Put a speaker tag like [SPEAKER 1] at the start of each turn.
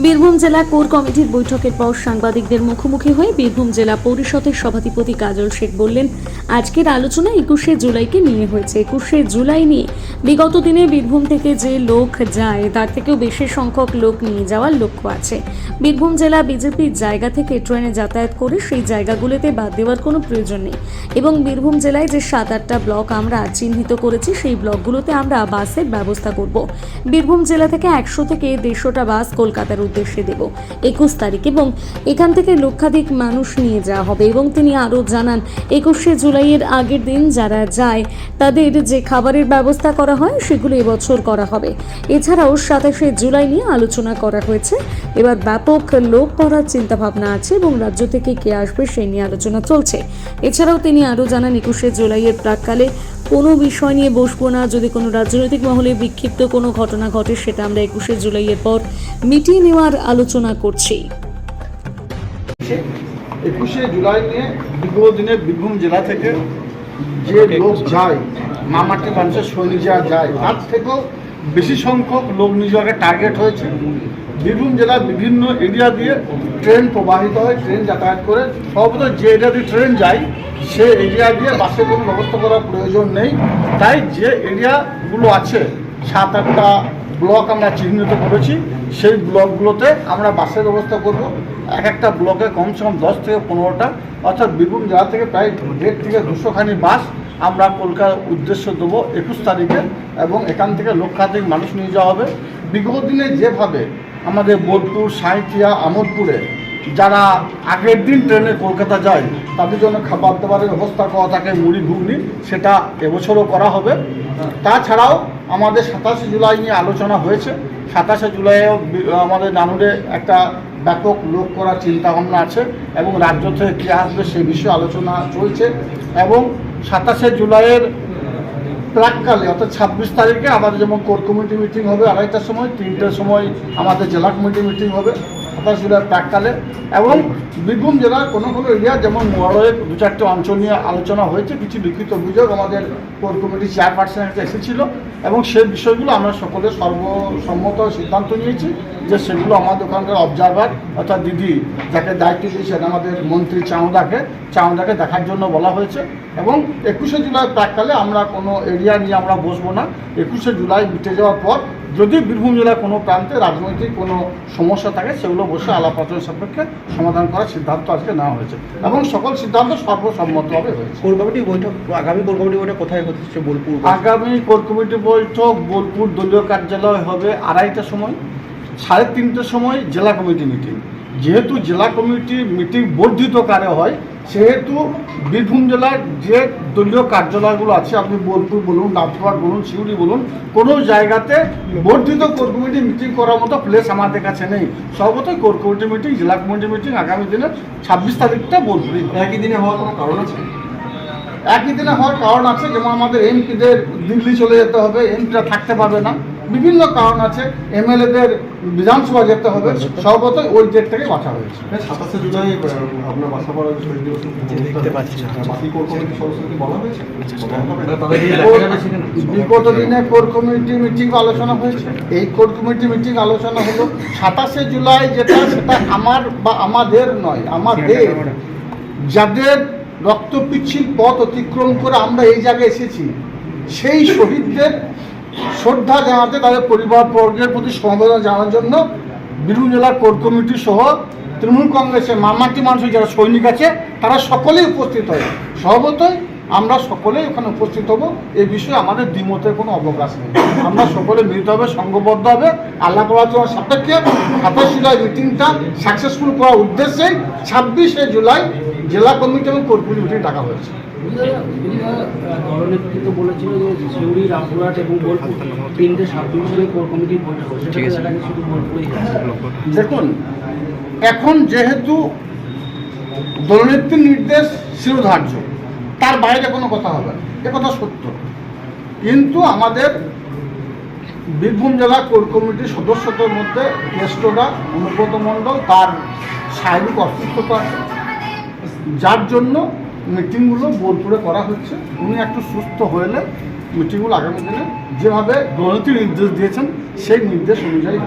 [SPEAKER 1] বীরভূম জেলা কোর কমিটির বৈঠকের পর সাংবাদিকদের মুখোমুখি হয়ে বীরভূম জেলা পরিষদের সভাধিপতি কাজল শেখ বললেন, আজকের আলোচনা একুশে জুলাইকে নিয়ে হয়েছে। একুশে জুলাই নিয়ে বিগত দিনে বীরভূম থেকে যে লোক যায়, তার থেকেও বেশি সংখ্যক লোক নিয়ে যাওয়ার লক্ষ্য আছে। বীরভূম জেলা বিজেপির জায়গা থেকে ট্রেনে যাতায়াত করে সেই জায়গাগুলোতে বাদ দেওয়ার কোনো প্রয়োজন নেই এবং বীরভূম জেলায় যে সাত আটটা ব্লক আমরা চিহ্নিত করেছি, সেই ব্লকগুলোতে আমরা বাসের ব্যবস্থা করব। বীরভূম জেলা থেকে একশো থেকে দেড়শোটা বাস কলকাতার উদ্দেশ্যে দেব। একুশ তারিখ এবং এখান থেকে লক্ষাধিক মানুষ নিয়ে যাওয়া হবে এবং তিনি আরও জানান, একুশে জুলাইয়ের আগের দিন যারা যায়, তাদের যে খাবারের ব্যবস্থা করা হয় সেগুলো এবছর করা হবে। এছাড়াও সাতাশে জুলাই নিয়ে আলোচনা করা হয়েছে। এবার ব্যাপক লোক পড়ার চিন্তাভাবনা আছে এবং রাজ্য থেকে কে আসবে সেই নিয়ে আলোচনা চলছে। এছাড়াও তিনি আরও জানান, একুশে জুলাইয়ের প্রাককালে কোনো বিষয় নিয়ে বসবো না। যদি কোনো রাজনৈতিক মহলে বিক্ষিপ্ত কোনো ঘটনা ঘটে, সেটা আমরা একুশে জুলাইয়ের পর মিটিয়ে নেওয়ার আলোচনা করছি।
[SPEAKER 2] একুশে জুলাই নিয়ে দিনে বীরভূম জেলা থেকে যে লোক যায় মামাটি মানুষের সৈনিক যারা যায় তার থেকেও বেশি সংখ্যক লোক নিজেকে টার্গেট হয়েছে। বীরভূম জেলার বিভিন্ন এরিয়া দিয়ে ট্রেন প্রবাহিত হয় ট্রেন যাতায়াত করে। সর্বত যে এরিয়া দিয়ে ট্রেন যায় সে এরিয়া দিয়ে বাসের কোনো ব্যবস্থা করার প্রয়োজন নেই। তাই যে এরিয়াগুলো আছে সাত আটটা ব্লক আমরা চিহ্নিত করেছি, সেই ব্লকগুলোতে আমরা বাসের ব্যবস্থা করব। এক একটা ব্লকে কমসে কম দশ থেকে পনেরোটা, অর্থাৎ বীরভূম জেলা থেকে প্রায় দেড় থেকে দুশোখানি বাস আমরা কলকাতার উদ্দেশ্য দেবো একুশ তারিখে এবং এখান থেকে লক্ষাধিক মানুষ নিয়ে যাওয়া হবে। বিগত দিনে যেভাবে আমাদের বোলপুর, সাঁইথিয়া, আমোদপুরে যারা আগের দিন ট্রেনে কলকাতা যায়, তাদের জন্য খাবার দাবারের ব্যবস্থা করা থাকে, মুড়ি ঘুগনি, সেটা এবছরও করা হবে। তাছাড়াও আমাদের সাতাশে জুলাই নিয়ে আলোচনা হয়েছে। সাতাশে জুলাইও আমাদের নানুরে একটা ব্যাপক লোক করার চিন্তা ভাবনা আছে এবং রাজ্য থেকে কী আসবে সে বিষয়ে আলোচনা চলছে এবং সাতাশে জুলাইয়ের প্রাককালে, অর্থাৎ ছাব্বিশ তারিখে আমাদের যেমন কোর কমিটি মিটিং হবে আড়াইটার সময়, তিনটের সময় আমাদের জেলা কমিটি মিটিং হবে। সাতাশ জুলাই প্রাককালে এবং বীরভূম জেলার কোনো কোনো এরিয়া, যেমন মোয়ারয়ের দু চারটে অঞ্চল নিয়ে আলোচনা হয়েছে, কিছু লিখিত অভিযোগ আমাদের কোর কমিটির চেয়ারপারসনের কাছে এসেছিল এবং সেই বিষয়গুলো আমরা সকলে সর্বসম্মত সিদ্ধান্ত নিয়েছি যে সেগুলো আমাদের ওখানকার অবজারভার অর্থাৎ দিদি, যাকে দায়িত্ব দিয়েছেন আমাদের মন্ত্রী চাঁদাকে চাঁদাকে দেখার জন্য বলা হয়েছে এবং একুশে জুলাই প্রাককালে আমরা কোনো এরিয়া নিয়ে আমরা বসবো না। একুশে জুলাই মিটে যাওয়ার পর যদি বীরভূম জেলার কোনো প্রান্তে রাজনৈতিক কোনো সমস্যা থাকে সেগুলো বসে আলাপ আলোচনার সাপেক্ষে সমাধান করার সিদ্ধান্ত আজকে নেওয়া হয়েছে এবং সকল সিদ্ধান্ত সর্বসম্মতভাবে হয়েছে।
[SPEAKER 3] কোর কমিটি বৈঠক আগামী কোর কমিটি বৈঠক কোথায় হচ্ছে বোলপুর
[SPEAKER 2] আগামী কোর কমিটি বৈঠক বোলপুর দলীয় কার্যালয় হবে আড়াইটার সময় সাড়ে তিনটের সময় জেলা কমিটি মিটিং। যেহেতু জেলা কমিটি মিটিং বর্ধিত কারে হয় সেহেতু বীরভূম জেলার যে দলীয় কার্যালয়গুলো আছে আপনি বোলপুর বলুন ডাবপুর বলুন শিউড়ি বলুন কোনো জায়গাতে বর্ধিত কোর কমিটি মিটিং করার মতো প্লেস আমাদের কাছে নেই। সর্বতই কোর কমিটি মিটিং জেলা কমিটি মিটিং আগামী দিনে ছাব্বিশ তারিখটা বোলপুরই হবে।
[SPEAKER 3] একই দিনে হওয়ার কোনো কারণ আছে?
[SPEAKER 2] একই দিনে হওয়ার কারণ আছে যেমন আমাদের এমপিদের দিল্লি চলে যেতে হবে এমপিরা থাকতে পারবে না। বিভিন্ন কারণ আছে এমএলএদের বিধানসভা যেতে হবে সর্বতই ওই ডেট থেকে বাঁচা হয়েছে।
[SPEAKER 4] সাতাশে জুলাই আপনার
[SPEAKER 3] দেখতে পাচ্ছি
[SPEAKER 4] সদস্যকে বলা হয়েছে।
[SPEAKER 2] বিগত দিনে কোর কমিটি মিটিং আলোচনা হয়েছে। এই কোর কমিটি মিটিং আলোচনা হলো। সাতাশে জুলাই যেটা সেটা আমার বা আমাদের নয় আমাদের যাদের রক্ত পিচ্ছিল পথ অতিক্রম করে আমরা এই জায়গায় এসেছি সেই শহীদদের শ্রদ্ধা জানাতে তাদের পরিবার বর্গের প্রতি সমবেদনা জানার জন্য বীরভূম জেলার কোর কমিটি সহ তৃণমূল কংগ্রেসের মামাটি মানুষের যারা সৈনিক আছে, তারা সকলেই উপস্থিত হয়। সর্বতই আমরা সকলেই ওখানে উপস্থিত হব। এই বিষয়ে আমাদের দ্বিমতের কোনো অবকাশ নেই। আমরা সকলে মিলিত হবে, সংঘবদ্ধ হবে। আল্লাহ আলোচনার সাপেক্ষে সাতাশ জুলাই মিটিংটা সাকসেসফুল করার উদ্দেশ্যেই ছাব্বিশে জুলাই জেলা কমিটি এবং কোর কমিটি মিটিং ডাকা হয়েছে।
[SPEAKER 5] দলনেতৃত্ব বলেছিল যে সিউড়ি রামপুরহাট এবং বোলপুর তিনটে সাব ডিভিশনে কোর কমিটির বৈঠক হবে। সেটা দেখা গেছে শুধু বোলপুরেই
[SPEAKER 2] দেখুন এখন যেহেতু দলনেত্রীর নির্দেশ শিরোধার্য তার বাইরে কোনো কথা হবে না। এ কথা সত্য। কিন্তু আমাদের বীরভূম জেলা কোর কমিটির সদস্যদের মধ্যে জ্যেষ্ঠরা অনুব্রত মণ্ডল তার শারীরিক অসুস্থতা আছে যার জন্য মিটিংগুলো বোলপুরে করা হচ্ছে। উনি একটু সুস্থ হলে মিটিংগুলো আগামী দিনে যেভাবে গণতি নির্দেশ দিয়েছেন, সেই নির্দেশ অনুযায়ী